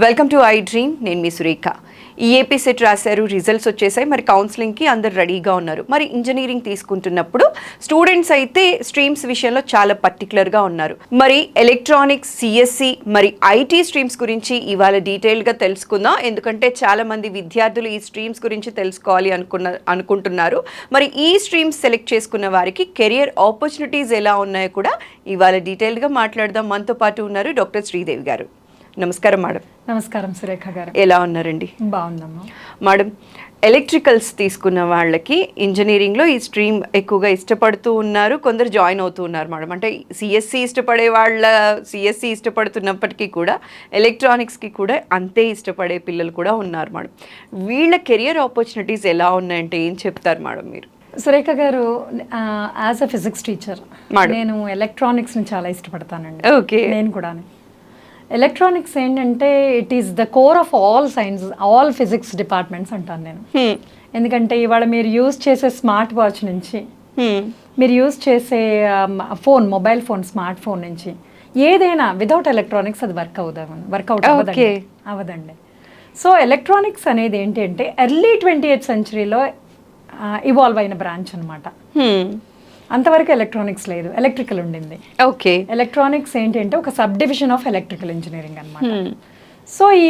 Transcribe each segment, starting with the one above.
Welcome to I dream నేను మీ సురేఖ. ఈ AP set రాశారు. రిజల్ట్స్ వచ్చేసాయి. మరి కౌన్సిలింగ్కి అందరు రెడీగా ఉన్నారు. మరి ఇంజనీరింగ్ తీసుకుంటున్నప్పుడు స్టూడెంట్స్ అయితే స్ట్రీమ్స్ విషయంలో చాలా పర్టికులర్గా ఉన్నారు. మరి ఎలక్ట్రానిక్స్ సిఎస్సి మరి ఐటీ స్ట్రీమ్స్ గురించి ఇవాళ డీటెయిల్గా తెలుసుకుందాం. ఎందుకంటే చాలా మంది విద్యార్థులు ఈ స్ట్రీమ్స్ గురించి తెలుసుకోవాలి అనుకున్న అనుకుంటున్నారు. మరి ఈ స్ట్రీమ్స్ సెలెక్ట్ చేసుకున్న వారికి కెరియర్ ఆపర్చునిటీస్ ఎలా ఉన్నాయో కూడా ఇవాళ డీటెయిల్గా మాట్లాడదాం. మనతో పాటు ఉన్నారు డాక్టర్ శ్రీదేవి గారు. నమస్కారం మేడం. నమస్కారం సురేఖ గారు. ఎలా ఉన్నారండి? బాగుందమ్మా మేడం ఎలక్ట్రికల్స్ తీసుకున్న వాళ్ళకి ఇంజనీరింగ్లో ఈ స్ట్రీమ్ ఎక్కువగా ఇష్టపడుతూ ఉన్నారు కొందరు జాయిన్ అవుతూ ఉన్నారు మేడం. అంటే సిఎస్సి ఇష్టపడే వాళ్ళ సిఎస్సి ఇష్టపడుతున్నప్పటికీ కూడా ఎలక్ట్రానిక్స్కి కూడా అంతే ఇష్టపడే పిల్లలు కూడా ఉన్నారు మేడం. వీళ్ళ కెరియర్ ఆపర్చునిటీస్ ఎలా ఉన్నాయంటే ఏం చెప్తారు మేడం మీరు? సురేఖ గారు యాజ్ అ ఫిజిక్స్ టీచర్. నేను ఎలక్ట్రానిక్స్ని చాలా ఇష్టపడతానండి. Okay. నేను కూడా ఎలక్ట్రానిక్స్ ఏంటంటే it is the core of all science all physics departments అంటాను నేను Hmm. ఎందుకంటే ఇవాళ మీరు యూజ్ చేసే స్మార్ట్ వాచ్ నుంచి Hmm. మీరు యూజ్ చేసే phone mobile phone smart phone నుంచి ఏదైనా వితౌట్ ఎలక్ట్రానిక్స్ అది వర్క్ అవుదాం వర్కౌట్ అవ్వదండి. అవ్వదండి సో ఎలక్ట్రానిక్స్ అనేది ఏంటి అంటే ఎర్లీ ట్వంటీ ఎయిత్ సెంచరీలో ఇవాల్వ్ అయిన బ్రాంచ్ అనమాట Hmm. అంతవరకు ఎలక్ట్రానిక్స్ లేదు. ఎలక్ట్రికల్ ఉండింది. ఓకే ఎలక్ట్రానిక్స్ ఏంటంటే ఒక sub division of electrical engineering అనమాట Hmm. సో ఈ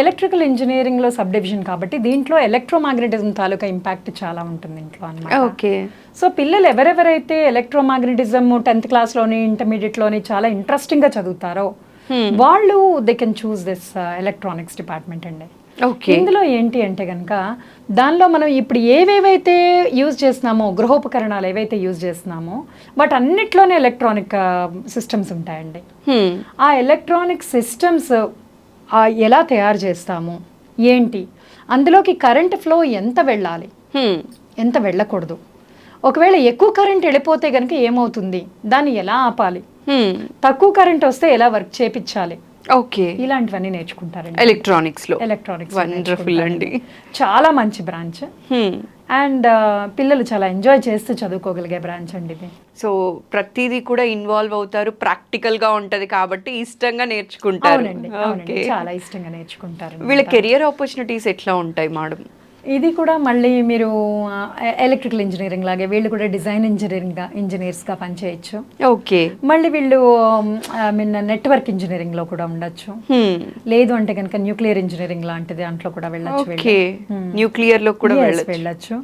ఎలక్ట్రికల్ ఇంజనీరింగ్లో సబ్ డివిజన్ కాబట్టి దీంట్లో ఎలక్ట్రోమాగ్నెటిజం తాలూకా ఇంపాక్ట్ చాలా ఉంటుంది ఇంట్లో అనమాట ఓకే సో పిల్లలు ఎవరెవరైతే ఎలక్ట్రోమాగ్నెటిజం టెన్త్ క్లాస్లోని ఇంటర్మీడియట్లోని చాలా ఇంట్రెస్టింగ్గా చదువుతారో వాళ్ళు they can choose this electronics department అండి. ఇందులో ఏంటి అంటే కనుక దానిలో మనం ఇప్పుడు ఏవేవైతే యూజ్ చేస్తున్నామో గృహోపకరణాలు ఏవైతే యూజ్ చేస్తున్నామో వాటి అన్నిట్లోనే ఎలక్ట్రానిక్ సిస్టమ్స్ ఉంటాయండి. Hmm. ఆ ఎలక్ట్రానిక్ సిస్టమ్స్ ఎలా తయారు చేస్తాము? ఏంటి? అందులోకి కరెంట్ ఫ్లో ఎంత వెళ్ళాలి? Hmm. ఎంత వెళ్ళకూడదు? ఒకవేళ ఎక్కువ కరెంట్ వెళ్ళిపోతే కనుక ఏమవుతుంది? దాన్ని ఎలా ఆపాలి? Hmm. తక్కువ కరెంట్ వస్తే ఎలా వర్క్ చేపించాలి ఓకే. ఇలాంటివన్నీ నేర్చుకుంటారండి. ఎలక్ట్రానిక్స్లో. ఎలక్ట్రానిక్స్ వండర్ఫుల్ అండి. చాలా మంచి బ్రాంచ్. Hmm. అండ్ పిల్లలు చాలా ఎంజాయ్ చేస్తూ చదువుకోగలిగే బ్రాంచ్ అండి ఇది. సో ప్రతిదీ కూడా ఇన్వాల్వ్ అవుతారు ప్రాక్టికల్గా ఉంటది కాబట్టి ఇష్టంగా నేర్చుకుంటారు. చాలా ఇష్టంగా నేర్చుకుంటారు వీళ్ళ కెరియర్ ఆపర్చునిటీస్ ఎట్లా ఉంటాయి మేడం? ఇది కూడా మళ్ళీ మీరు ఎలక్ట్రికల్ ఇంజనీరింగ్ లాగే వీళ్ళు కూడా డిజైన్ ఇంజనీరింగ్ ఇంజనీర్స్గా పనిచేయచ్చు. ఓకే. మళ్ళీ వీళ్ళు ఐ మీన్ నెట్వర్క్ ఇంజనీరింగ్లో కూడా ఉండొచ్చు. లేదు అంటే కనుక న్యూక్లియర్ ఇంజనీరింగ్ లాంటిది దాంట్లో కూడా వెళ్ళొచ్చు వీళ్ళు. ఓకే న్యూక్లియర్లో కూడా వెళ్ళచ్చు.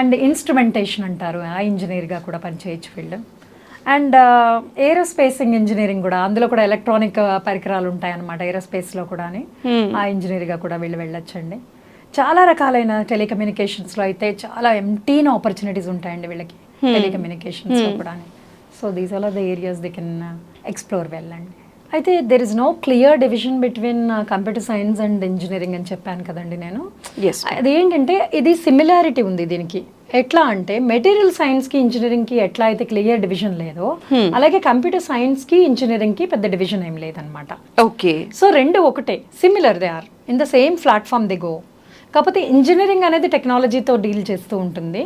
అండ్ ఇన్స్ట్రుమెంటేషన్ అంటారు ఆ ఇంజనీర్గా కూడా పనిచేయచ్చు వీళ్ళు. అండ్ ఏరోస్పేసింగ్ ఇంజనీరింగ్ కూడా అందులో కూడా ఎలక్ట్రానిక్ పరికరాలు ఉంటాయి అనమాట ఏరోస్పేస్లో కూడా ఆ ఇంజనీర్గా కూడా వీళ్ళు వెళ్ళొచ్చండి. చాలా రకాలైన టెలికమ్యూనికేషన్స్లో అయితే చాలా ఎంటీన్ ఆపర్చునిటీస్ ఉంటాయండి వీళ్ళకి. టెలికమ్యూనికేషన్స్లో కూడా. So these are the areas they can explore వెళ్ళండి అయితే there is no clear division between computer science and engineering అని చెప్పాను కదండి నేను. ఎస్ అది ఏంటంటే ఇది సిమిలారిటీ ఉంది దీనికి. ఎట్లా అంటే మెటీరియల్ సైన్స్కి ఇంజనీరింగ్కి ఎట్లా అయితే క్లియర్ డివిజన్ లేదో అలాగే కంప్యూటర్ సైన్స్కి ఇంజనీరింగ్కి పెద్ద డివిజన్ ఏం లేదనమాట ఓకే సో రెండు ఒకటే. Similar they are in the same platform they go కాకపోతే ఇంజనీరింగ్ అనేది టెక్నాలజీతో డీల్ చేస్తూ ఉంటుంది.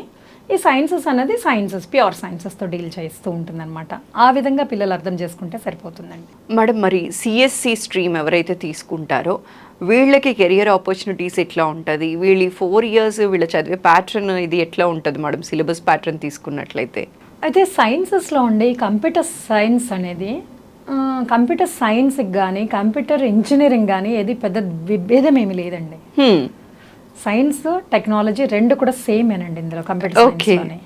ఈ సైన్సెస్ అనేది సైన్సెస్ ప్యూర్ సైన్సెస్తో డీల్ చేస్తూ ఉంటుంది అనమాట ఆ విధంగా పిల్లలు అర్థం చేసుకుంటే సరిపోతుందండి. మేడం మరి సిఎస్సి స్ట్రీమ్ ఎవరైతే తీసుకుంటారో వీళ్ళకి కెరియర్ ఆపర్చునిటీస్ ఎట్లా ఉంటుంది? వీళ్ళ ఫోర్ ఇయర్స్ వీళ్ళ చదివే ప్యాటర్న్ ఇది ఎట్లా ఉంటుంది మేడం సిలబస్ ప్యాటర్న్ తీసుకున్నట్లయితే? అయితే సైన్సెస్లో ఉండే కంప్యూటర్ సైన్స్ అనేది కంప్యూటర్ సైన్స్కి కానీ కంప్యూటర్ ఇంజనీరింగ్ కానీ ఏది పెద్ద విభేదం ఏమి లేదండి. సైన్స్ టెక్నాలజీ రెండు కూడా సేమ్ ఏనండి ఇందులో కంప్యూటర్. సైన్స్లోనే.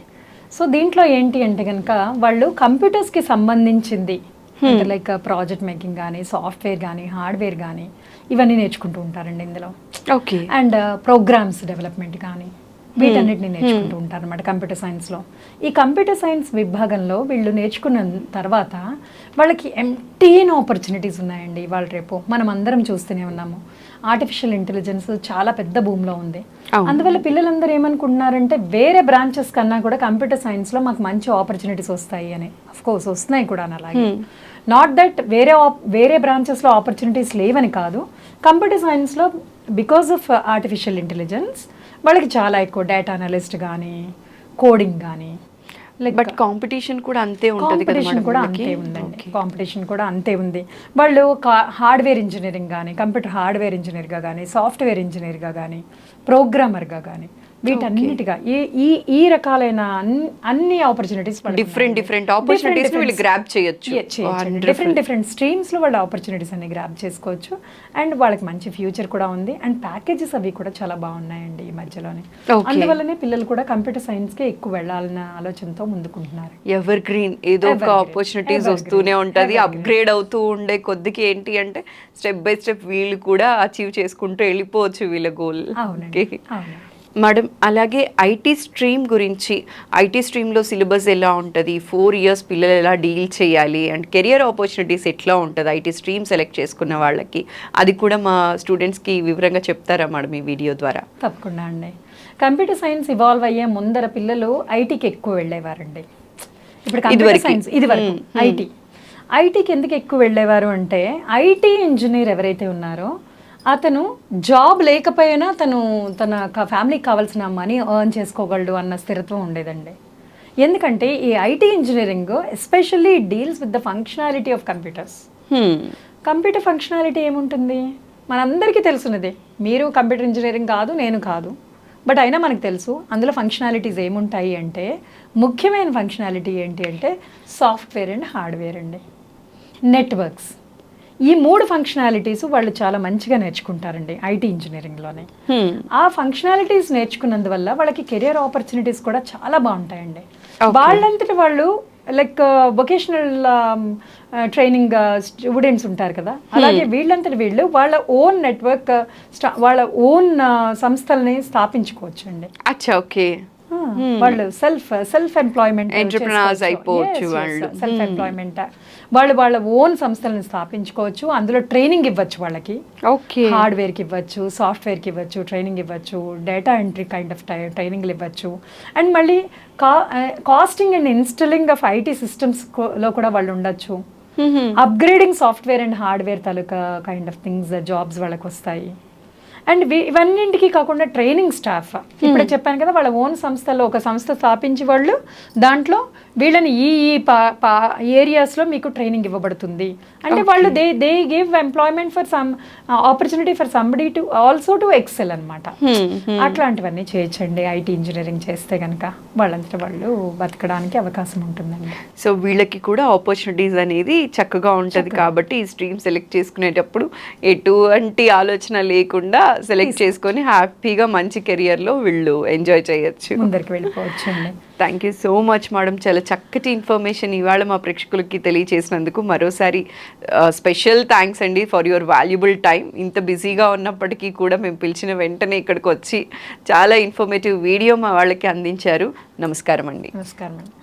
సో దీంట్లో ఏంటి అంటే కనుక వాళ్ళు కంప్యూటర్స్కి సంబంధించింది అంటే లైక్ ప్రాజెక్ట్ మేకింగ్ కానీ సాఫ్ట్వేర్ కానీ హార్డ్వేర్ కానీ ఇవన్నీ నేర్చుకుంటూ ఉంటారండి ఇందులో. ఓకే. అండ్ ప్రోగ్రామ్స్ డెవలప్మెంట్ కానీ వీటన్నిటిని నేర్చుకుంటూ ఉంటారు అనమాట కంప్యూటర్ సైన్స్లో. ఈ కంప్యూటర్ సైన్స్ విభాగంలో వీళ్ళు నేర్చుకున్న తర్వాత వాళ్ళకి ఎంటీన్ ఆపర్చునిటీస్ ఉన్నాయండి ఇవాళ రేపు. మనం అందరం చూస్తూనే ఉన్నాము. ఆర్టిఫిషియల్ ఇంటెలిజెన్స్ చాలా పెద్ద భూమిలో ఉంది. అందువల్ల పిల్లలందరూ ఏమనుకుంటున్నారంటే వేరే బ్రాంచెస్ కన్నా కూడా కంప్యూటర్ సైన్స్లో మాకు మంచి ఆపర్చునిటీస్ వస్తాయి అని. కోర్స్ వస్తున్నాయి కూడా అలాగే. నాట్ దట్ వేరే వేరే బ్రాంచెస్లో ఆపర్చునిటీస్ లేవని కాదు. కంప్యూటర్ సైన్స్లో బికాస్ ఆఫ్ ఆర్టిఫిషియల్ ఇంటెలిజెన్స్ వాళ్ళకి చాలా ఎక్కువ డేటా అనలిస్ట్ కానీ కోడింగ్ కానీ బట్ కాంపిటీషన్ కూడా అంతే ఉంటుంది కాంపిటీషన్ కూడా? అంతే ఉందండి. కాంపిటీషన్ కూడా అంతే ఉంది. వాళ్ళు హార్డ్వేర్ ఇంజనీరింగ్ కానీ కంప్యూటర్ హార్డ్వేర్ ఇంజనీర్గా కానీ సాఫ్ట్వేర్ ఇంజనీర్గా కానీ ప్రోగ్రామర్గా కానీ వీటన్నిటిగా. ఈ ఈ ఈ రకాలైన అన్ని ఆపర్చునిటీస్ different opportunities ని వీళ్ళు grab చేయొచ్చు. డిఫరెంట్. డిఫరెంట్ స్ట్రీమ్స్లో వాళ్ళ ఆపర్చునిటీస్ అన్ని గ్రాప్ చేసుకోవచ్చు. అండ్ వాళ్ళకి మంచి ఫ్యూచర్ కూడా ఉంది. అండ్ ప్యాకేజెస్ అవి కూడా చాలా బాగున్నాయండి ఈ మధ్యలోనే. అందువల్లనే పిల్లలు కూడా కంప్యూటర్ సైన్స్కి ఎక్కువ వెళ్ళాలన్న ఆలోచనతో ముందుకుంటున్నారు. ఎవర్ గ్రీన్ ఏదో ఒక ఆపర్చునిటీస్ వస్తూనే ఉంటది. అప్గ్రేడ్ అవుతూ ఉండే కొద్దికి ఏంటి అంటే స్టెప్ బై స్టెప్ వీళ్ళు కూడా అచీవ్ చేసుకుంటూ వెళ్ళిపోవచ్చు వీళ్ళ గోల్ అవునండి. అవును మేడం అలాగే ఐటీ స్ట్రీమ్ గురించి ఐటీ స్ట్రీమ్లో సిలబస్ ఎలా ఉంటుంది? ఫోర్ ఇయర్స్ పిల్లలు ఎలా డీల్ చేయాలి? అండ్ కెరియర్ ఆపర్చునిటీస్ ఎట్లా ఉంటుంది? ఐటీ స్ట్రీమ్ సెలెక్ట్ చేసుకున్న వాళ్ళకి. అది కూడా మా స్టూడెంట్స్కి వివరంగా చెప్తారా మేడం ఈ వీడియో ద్వారా? తప్పకుండా అండి. కంప్యూటర్ సైన్స్ ఇవాల్వ్ అయ్యే ముందర పిల్లలు ఐటీకి ఎక్కువ వెళ్ళేవారండి. ఇప్పుడు కంప్యూటర్. సైన్స్ ఇది వరకు. ఐటీ ఐటీకి ఎందుకు ఎక్కువ వెళ్ళేవారు అంటే ఐటీ ఇంజనీర్ ఎవరైతే ఉన్నారో అతను జాబ్ లేకపోయినా తను తన ఫ్యామిలీకి కావాల్సిన మనీ ఎర్న్ చేసుకోగలడు అన్న స్థిరత్వం ఉండేదండి. ఎందుకంటే ఈ IT engineering especially deals with the functionality of computers. Computer functionality ఏముంటుంది? మనందరికీ తెలుసున్నదే మీరు కంప్యూటర్ ఇంజనీరింగ్ కాదు నేను కాదు. బట్ అయినా మనకు తెలుసు అందులో ఫంక్షనాలిటీస్ ఏముంటాయి అంటే ముఖ్యమైన ఫంక్షనాలిటీ ఏంటి అంటే సాఫ్ట్వేర్ అండ్ హార్డ్వేర్ అండి. నెట్వర్క్స్ ఈ మూడు ఫంక్షనాలిటీస్ వాళ్ళు చాలా మంచిగా నేర్చుకుంటారండి ఐటీ ఇంజనీరింగ్లోనే. ఆ ఫంక్షనాలిటీస్ నేర్చుకున్నందువల్ల వాళ్ళకి కెరియర్ ఆపర్చునిటీస్ కూడా చాలా బాగుంటాయండి. వాళ్ళంతటి వాళ్ళు లైక్ వొకేషనల్ ట్రైనింగ్ స్టూడెంట్స్ ఉంటారు కదా అలాగే వీళ్ళంతటి వీళ్ళు వాళ్ళ ఓన్ నెట్వర్క్ వాళ్ళ ఓన్ సంస్థల్ని స్థాపించుకోవచ్చు అండి అచ్చా ఓకే. వాళ్ళు సెల్ఫ్ సెల్ఫ్ ఎంప్లాయ్మెంట్ Entrepreneurs అయిపోవచ్చు వాళ్ళు. సెల్ఫ్ ఎంప్లాయ్మెంట్ వాళ్ళు వాళ్ళ ఓన్ సంస్థలను స్థాపించుకోవచ్చు. అందులో ట్రైనింగ్ ఇవ్వచ్చు వాళ్ళకి. ఓకే హార్డ్వేర్కి ఇవ్వచ్చు సాఫ్ట్వేర్కి ఇవ్వచ్చు ట్రైనింగ్ ఇవ్వచ్చు డేటా ఎంట్రీ కైండ్ ఆఫ్ ట్రైనింగ్లు ఇవ్వచ్చు. అండ్ మళ్ళీ కా casting and installing of IT సిస్టమ్స్లో కూడా వాళ్ళు ఉండొచ్చు. అప్గ్రేడింగ్ సాఫ్ట్వేర్ అండ్ హార్డ్వేర్ తాలూకా కైండ్ ఆఫ్ థింగ్స్ జాబ్స్ వాళ్ళకి వస్తాయి అండ్ ఇవన్నింటికి కాకుండా ట్రైనింగ్ స్టాఫ్ ఇప్పుడు చెప్పాను కదా వాళ్ళ ఓన్ సంస్థలో ఒక సంస్థ స్థాపించి వాళ్ళు దాంట్లో వీళ్ళని ఈ ఈ ఏరియాస్లో మీకు ట్రైనింగ్ ఇవ్వబడుతుంది. అంటే వాళ్ళు they they give employment for some opportunity for somebody to also to excel అనమాట అట్లాంటివన్నీ చేయొచ్చండి ఐటీ ఇంజనీరింగ్ చేస్తే కనుక వాళ్ళంతటా వాళ్ళు బతకడానికి అవకాశం ఉంటుందండి. సో వీళ్ళకి కూడా ఆపర్చునిటీస్ అనేది చక్కగా ఉంటుంది కాబట్టి ఈ స్ట్రీమ్ సెలెక్ట్ చేసుకునేటప్పుడు ఎటువంటి ఆలోచన లేకుండా సెలెక్ట్ చేసుకొని హ్యాపీగా మంచి కెరియర్లో వీళ్ళు ఎంజాయ్ చేయొచ్చు. ముందరికి వెళ్ళిపోవచ్చు thank you so much madam చాలా చక్కటి ఇన్ఫర్మేషన్ ఇవాళ మా ప్రేక్షకులకి తెలియచేసినందుకు మరోసారి స్పెషల్ థ్యాంక్స్ అండి ఫర్ యువర్ వాల్యుబుల్ టైం ఇంత బిజీగా ఉన్నప్పటికీ కూడా మేము పిలిచిన వెంటనే ఇక్కడికి వచ్చి చాలా ఇన్ఫర్మేటివ్ వీడియో మా వాళ్ళకి అందించారు. నమస్కారం అండి. నమస్కారం అండి.